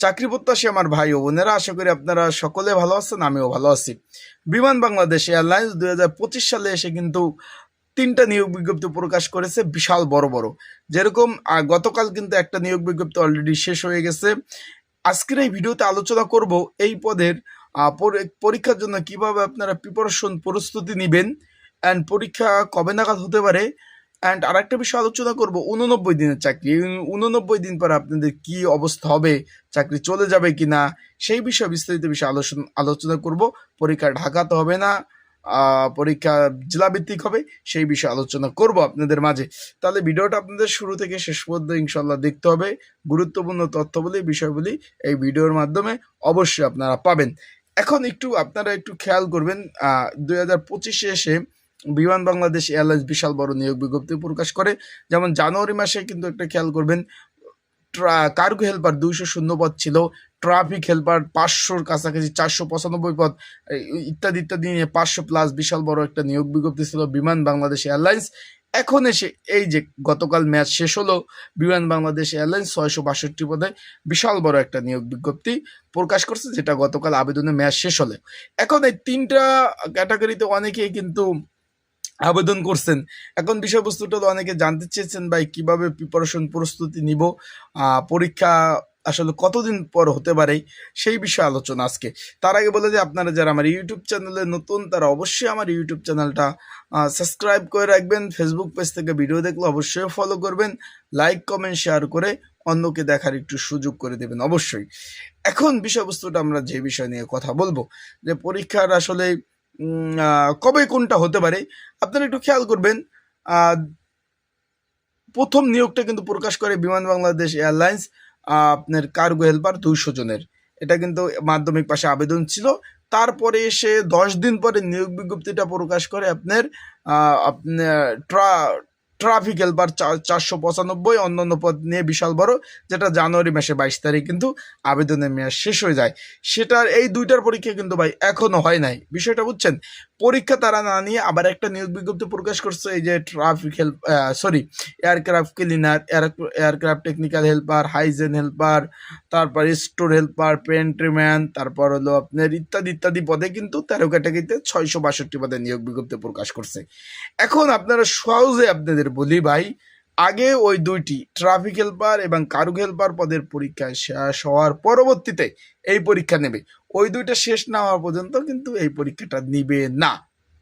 চাকরি প্রত্যাশী আমার ভাই ও বোনেরা, আশা করি আপনারা সকলে ভালো আছেন, আমিও ভালো আছি। বিমান বাংলাদেশ এয়ারলাইন্স দু হাজার পঁচিশ সালে এসে কিন্তু তিনটা নিয়োগ বিজ্ঞপ্তি প্রকাশ করেছে, বিশাল বড় বড়। যেরকম গতকাল কিন্তু একটা নিয়োগ বিজ্ঞপ্তি অলরেডি শেষ হয়ে গেছে। আজকের এই ভিডিওতে আলোচনা করব এই পদের পরীক্ষার জন্য কীভাবে আপনারা প্রিপারেশন প্রস্তুতি নেবেন অ্যান্ড পরীক্ষা কবে নাগাদ হতে পারে অ্যান্ড আরেকটা বিষয় আলোচনা করব, উননব্বই দিনের চাকরি। উননব্বই দিন পর আপনাদের কি অবস্থা হবে, চাকরি চলে যাবে কিনা, সেই বিষয়ে বিস্তারিত বিষয়ে আলোচনা আলোচনা করব। পরীক্ষা ঢাকাতে হবে না পরীক্ষা জেলাভিত্তিক হবে, সেই বিষয়ে আলোচনা করব আপনাদের মাঝে। তাহলে ভিডিওটা আপনাদের শুরু থেকে শেষ পর্যন্ত ইনশাল্লাহ দেখতে হবে। গুরুত্বপূর্ণ তথ্যবলী বিষয়গুলি এই ভিডিওর মাধ্যমে অবশ্যই আপনারা পাবেন। এখন একটু আপনারা একটু খেয়াল করবেন দুই হাজার পঁচিশে এসে বিমান বাংলাদেশ এয়ারলাইন্স বিশাল বড় নিয়োগ বিজ্ঞপ্তি প্রকাশ করে। যেমন জানুয়ারি মাসে কিন্তু একটা খেয়াল করবেন কার্গো হেল্পার দুইশো শূন্য পদ ছিল, ট্রাফিক হেল্পার পাঁচশোর কাছাকাছি চারশো পঁচানব্বই পদ ইত্যাদি ইত্যাদি নিয়ে পাঁচশো প্লাস বিশাল বড় একটা নিয়োগ বিজ্ঞপ্তি ছিল বিমান বাংলাদেশ এয়ারলাইন্স। এখন এসে এই যে গতকাল ম্যাচ শেষ হলো, বিমান বাংলাদেশ এয়ারলাইন্স ছয়শো বাষট্টি পদে বিশাল বড় একটা নিয়োগ বিজ্ঞপ্তি প্রকাশ করছে, যেটা গতকাল আবেদনের ম্যাচ শেষ হলে। এখন এই তিনটা ক্যাটাগরিতে অনেকেই কিন্তু আবেদন করছেন। এখন বিষয়বস্তুটা তো অনেকে জানতে চেয়েছেন, ভাই, কীভাবে প্রিপারেশন প্রস্তুতি নিব পরীক্ষা আসলে কতদিন পর হতে পারে, সেই বিষয়ে আলোচনা আজকে। তার আগে বলে যে আপনারা যারা আমার ইউটিউব চ্যানেলে নতুন, তারা অবশ্যই আমার ইউটিউব চ্যানেলটা সাবস্ক্রাইব করে রাখবেন। ফেসবুক পেজ থেকে ভিডিও দেখলে অবশ্যই ফলো করবেন। লাইক কমেন্ট শেয়ার করে অন্যকে দেখার একটু সুযোগ করে দেবেন, অবশ্যই। এখন বিষয়বস্তুটা আমরা যে বিষয় নিয়ে কথা বলব, যে পরীক্ষার আসলে কবে কোনটা হতে পারে, আপনারা একটু খেয়াল করবেন। প্রথম নিয়োগটা কিন্তু প্রকাশ করে বিমান বাংলাদেশ এয়ারলাইন্স আপনার কার্গো হেল্পার দুইশো জনের। এটা কিন্তু মাধ্যমিক পাশে আবেদন ছিল। তারপরে এসে দশ দিন পরে নিয়োগ বিজ্ঞপ্তিটা প্রকাশ করে আপনার আপনার ট্রা ট্রাফিক চার, চারশো পঁচানব্বই অন্যান্য পদ নিয়ে বিশাল বড়, যেটা জানুয়ারি মাসে বাইশ তারিখ কিন্তু আবেদনের মেয়াদ শেষ হয়ে যায়। সেটার এই দুইটার পরীক্ষা কিন্তু ভাই এখনও হয় নাই। বিষয়টা বুঝছেন? পরীক্ষা তারা না নিয়ে আবার একটা নিয়োগ বিজ্ঞপ্তি প্রকাশ করছে, এই যে traffic help sorry aircraft cleaner aircraft technical helper hygiene helper তারপর স্টোর হেল্পার পেন্ট্রিম্যান তারপর হলো আপনার ইত্যাদি ইত্যাদি পদে কিন্তু তেরো ক্যাটাগরিতে ছয়শো বাষট্টি পদে নিয়োগ বিজ্ঞপ্তি প্রকাশ করছে। এখন আপনারা সহজে আপনাদের বলি ভাই আগে ওই দুইটি ট্রাফিক হেল্পার এবং কারুক হেল্পার পদের পরীক্ষা শেষ হওয়ার পরবর্তীতে এই পরীক্ষা নেবে। ওই দুইটা শেষ না হওয়া পর্যন্ত কিন্তু এই পরীক্ষাটা নিবে না।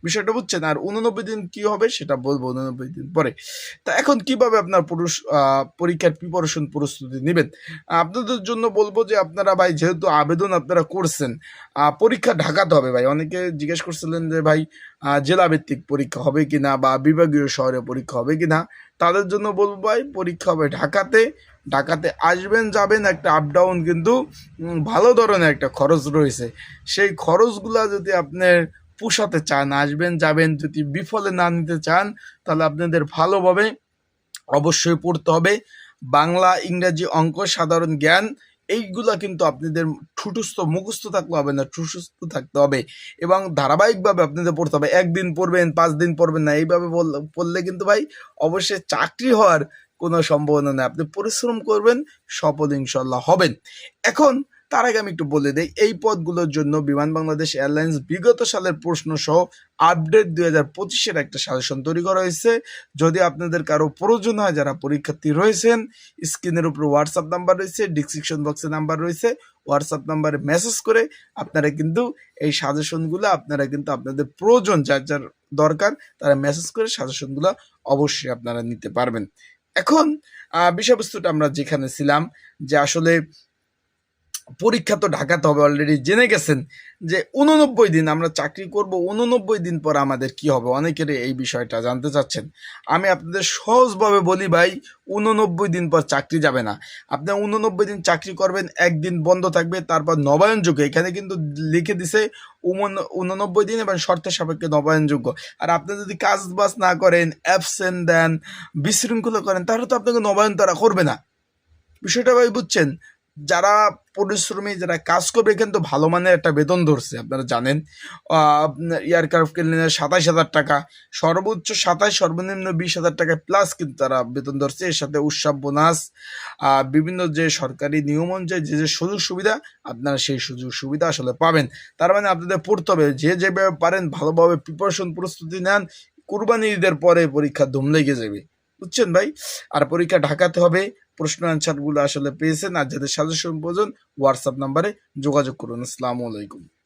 বিষয়টা বুঝছেন? আর উননব্বই দিন কি হবে সেটা বলব উননব্বই দিন পরে। তা এখন কীভাবে আপনার পুরুষ পরীক্ষার প্রিপারেশন প্রস্তুতি নেবেন? আপনাদের জন্য বলব যে আপনারা ভাই যেহেতু আবেদন আপনারা করছেন পরীক্ষা ঢাকাতে হবে ভাই। অনেকে জিজ্ঞেস করছিলেন যে ভাই জেলাভিত্তিক পরীক্ষা হবে কি না বা বিভাগীয় শহরে পরীক্ষা হবে কিনা? তাদের জন্য বলব ভাই, পরীক্ষা হবে ঢাকাতে। ঢাকাতে আসবেন, যাবেন, একটা আপ ডাউন কিন্তু ভালো ধরনের একটা খরচ রয়েছে। সেই খরচগুলা যদি আপনার পোষাতে চান, আসবেন, যাবেন, যদি বিফলে না নিতে চান, তাহলে আপনাদের ভালোভাবে অবশ্যই পড়তে হবে। বাংলা, ইংরাজি অঙ্ক, সাধারণ জ্ঞান, এইগুলা কিন্তু আপনাদের ঠুটুস্থ, মুখস্থ থাকলে হবে না ঠুটুস্থ থাকতে হবে। এবং ধারাবাহিকভাবে আপনাদের পড়তে হবে, একদিন পড়বেন, পাঁচ দিন পড়বেন না, এইভাবে পড়লে কিন্তু ভাই অবশ্যই চাকরি হওয়ার কোনো সম্ভাবনা নেই। আপনি পরিশ্রম করবেন, সফল ইনশাল্লাহ হবেন। এখন তার আগে আমি একটু বলে দেই, এই পদগুলোর জন্য বিমান বাংলাদেশ এয়ারলাইন্স বিগত সালের প্রশ্ন সহ আপডেট দুই হাজার পঁচিশের একটা সাজেশন তৈরি করা হয়েছে। যদি আপনাদের কারও প্রয়োজন হয়, যারা পরীক্ষার্থী রয়েছেন, স্ক্রিনের উপর হোয়াটসঅ্যাপ নাম্বার রয়েছে ডিসক্রিপশন বক্সে নাম্বার রয়েছে হোয়াটসঅ্যাপ নাম্বারে মেসেজ করে আপনারা কিন্তু এই সাজেশনগুলো, আপনারা কিন্তু আপনাদের প্রয়োজন, যার যার দরকার, তারা মেসেজ করে সাজেশনগুলো অবশ্যই আপনারা নিতে পারবেন। এখন বিষয়বস্তুটা আমরা যেখানে ছিলাম, যে আসলে পরীক্ষা তো ঢাকাতে হবে অলরেডি জেনে গেছেন যে উননব্বই দিন আমরা চাকরি করব, উননব্বই দিন পর আমাদের কি হবে? অনেকেরই এই বিষয়টা জানতে চাচ্ছেন। আমি আপনাদের সহজভাবে বলি ভাই, উননব্বই দিন পর চাকরি যাবে না। আপনি উননব্বই দিন চাকরি করবেন, একদিন বন্ধ থাকবে, তারপর নবায়নযোগ্য এখানে কিন্তু লিখে দিছে উননব্বই দিন এবং শর্তের সাপেক্ষে নবায়নযোগ্য আর আপনি যদি কাজ বাজ না করেন অ্যাবসেন্ট দেন, বিশৃঙ্খলা করেন, তাহলে তো আপনাকে নবায়ন তারা করবে না। বিষয়টা ভাই বুঝছেন? যারা পরিশ্রমী, যারা কাজ করবে, কিন্তু ভালো মানের একটা বেতন ধরছে, আপনারা জানেন। এয়ারক্রাফট কিনলে সাতাশ হাজার টাকা, সর্বোচ্চ সাতাশ, সর্বনিম্ন বিশ হাজার টাকা প্লাস কিন্তু তারা বেতন ধরছে। এর সাথে উৎসব, বোনাস বিভিন্ন যে সরকারি নিয়ম অনুযায়ী যে যে সুযোগ সুবিধা, আপনারা সেই সুযোগ সুবিধা আসলে পাবেন। তার মানে আপনাদের পড়তে হবে। যে যেভাবে পারেন, ভালোভাবে প্রিপারেশন প্রস্তুতি নেন। কুরবানি ঈদের পরে পরীক্ষা ধুম লেগে যাবে। বুঝছেন ভাই? আর পরীক্ষা ঢাকাতে হবে। প্রশ্ন অ্যান্সারগুলো আসলে পেয়েছেন। আর যাদের সাজেশন প্রয়োজন হোয়াটসঅ্যাপ নাম্বারে যোগাযোগ করুন। আসসালামু আলাইকুম।